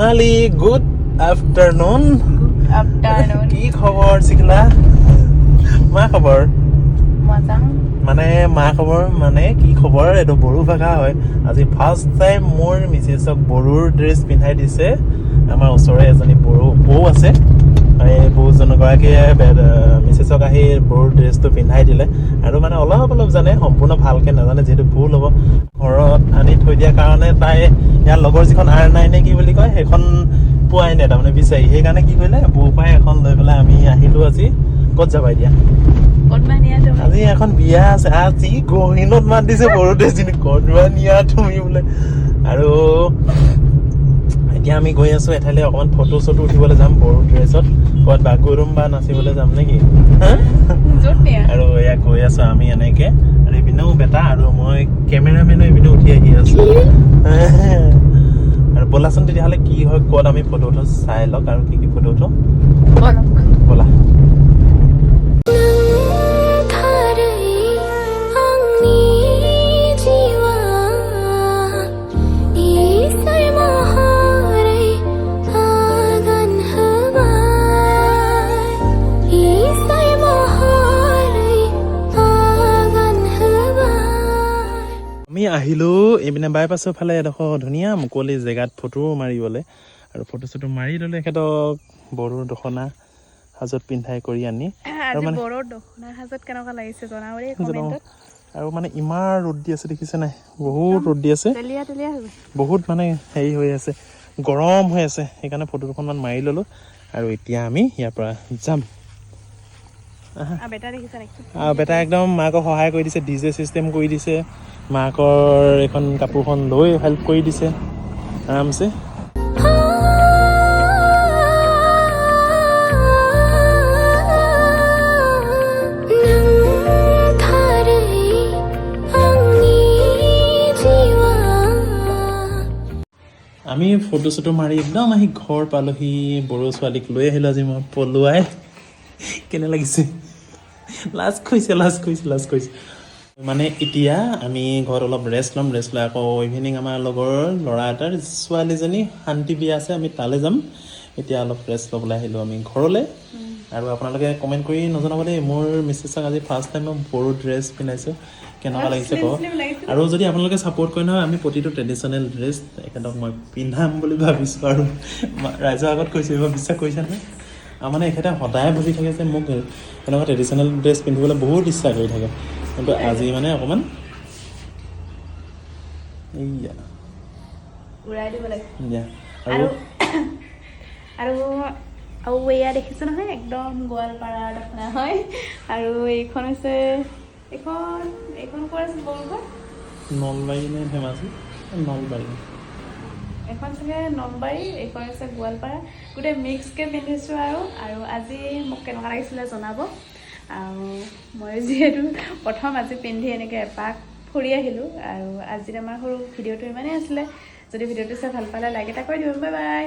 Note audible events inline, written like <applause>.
সোণালী good afternoon afternoon. <laughs> কি খবৰ চিকলা মা খবৰ. মানে মা খবৰ মানে কি খবৰ? এইটো বড়ো ভাষা হয়। আজি ফাৰ্ষ্ট টাইম মোৰ মিছেছক বড়োৰ ড্ৰেছ পিন্ধাই দিছে। আমাৰ ওচৰৰে এজনী বড়ো বৌ আছে। বৌজনগৰাকীয়ে মিছেছক আহি বড়োৰ ড্ৰেছটো পিন্ধাই দিলে। আৰু মানে অলপ অলপ জানে সম্পূৰ্ণ ভালকৈ নাজানে যিহেতু ভুল হ'ব। ঘৰত দিয়াৰ কাৰণে তাই ইয়াৰ লগৰ যিখন আৰ নাই নে কি বুলি কয় সেইখন পোৱাই নাই তাৰমানে বিচাৰি। সেইকাৰণে কি কৰিলে বৌ পৰাই এখন লৈ পেলাই আমি আহিলোঁ আজি। ক'ত যাবা এতিয়া? আজি এখন বিয়া আছে। আজি গহিনত মাত দিছে বড়ো ড্ৰেছজনী কটোৱা নিয়া তুমি বোলে। আৰু এতিয়া আমি গৈ আছো এঠাইলৈ অকণমান ফটো চটো উঠিবলৈ যাম বড়ো ড্ৰেছত। ক'ৰবাত বাগৰুম বা নাচিবলৈ যাম নেকি? আৰু এয়া গৈ আছো আমি এনেকে। আৰু ইপিনেও বেটা আৰু মই কেমেৰামেনো ইপিনে উঠি আহি আছো। আৰু ব'লাচোন তেতিয়াহ'লে কি হয় ক'ত আমি ফটো উঠো চাই লওক আৰু কি কি ফটো উঠো ব'লা। আমি আহিলোঁ এইপিনে বাইপাছৰ ফালে এডোখৰ ধুনীয়া মুকলি জেগাত ফটো মাৰিবলৈ। আৰু ফটো চটো মাৰি ল'লে সিহঁতক বড়োৰ দখনা সাজত পিন্ধাই কৰি আনি। আৰু মানে আৰু মানে ইমান ৰ'দ দি আছে দেখিছে নাই? বহুত ৰ'দ দি আছে। বহুত মানে হেৰি হৈ আছে গৰম হৈ আছে। সেইকাৰণে ফটো দুখনমান মাৰি ল'লোঁ। আৰু এতিয়া আমি ইয়াৰ পৰা যাম। বেটা একদম মাকক সহায় কৰি দিছে ডি জে চিষ্টেম কৰি দিছে। মাকৰ এইখন কাপোৰখন লৈ হেল্প কৰি দিছে। আৰামছে। আমি ফটো চটো মাৰি একদম আহি ঘৰ পালোহি। বড়ো ছোৱালীক লৈ আহিলোঁ আজি মই পলুৱাই। কেনে লাগিছে? লাজ কৈছে লাজ কৈছে লাজ কৈছে মানে এতিয়া আমি ঘৰত অলপ ৰেষ্ট ল'ম ৰেষ্ট লৈ আকৌ ইভিনিং আমাৰ লগৰ ল'ৰা এটাৰ ছোৱালীজনী শান্তি বিয়া আছে আমি তালৈ যাম। এতিয়া অলপ ৰেষ্ট ল'বলৈ আহিলোঁ আমি ঘৰলৈ। আৰু আপোনালোকে কমেণ্ট কৰি নজনাব দেই মোৰ মিছেছক আজি ফাৰ্ষ্ট টাইম মই বড়ো ড্ৰেছ পিন্ধাইছোঁ। কেনেকুৱা লাগিছে কওক। আৰু যদি আপোনালোকে ছাপোৰ্ট কৰে নহয় আমি প্ৰতিটো ট্ৰেডিশ্যনেল ড্ৰেছ এখেতক মই পিন্ধাম বুলি ভাবিছোঁ আৰু। ৰাইজৰ আগত কৈছোঁ এইবাৰ বিশ্বাস কৰিছে নহয় আৰু মানে এখেতে সদায় ভাবি থাকে যে মোক এনেকুৱা ট্ৰেডিশ্যনেল ড্ৰেছ পিন্ধিবলৈ বহুত ইচ্ছা কৰি থাকে। কিন্তু আজি মানে অকণমান এইয়া উৰাই দিব লাগে দিয়া আৰু আৰু আৰু আৰু এয়া দেখিছে নহয় একদম গোৱালপাৰাৰ দখনা হয় আৰু এইখন হৈছে এইখন এইখন ক'ৰ আছে বৰঘৰ নলবাৰী নে ধেমাজি নলবাৰী এখন চাগে নলবাৰী এইখন হৈছে গোৱালপাৰা গোটেই মিক্সকৈ পিন্ধিছোঁ আৰু আৰু আজি মোক কেনেকুৱা লাগিছিলে জনাব আৰু মই যিহেতু প্ৰথম আজি পিন্ধি এনেকৈ এপাক ফুৰি আহিলোঁ আৰু আজিৰ আমাৰ সৰু ভিডিঅ'টো ইমানেই আছিলে যদি ভিডিঅ'টো চাই ভাল পালে লাইক এটা কৰি দিব বাই বাই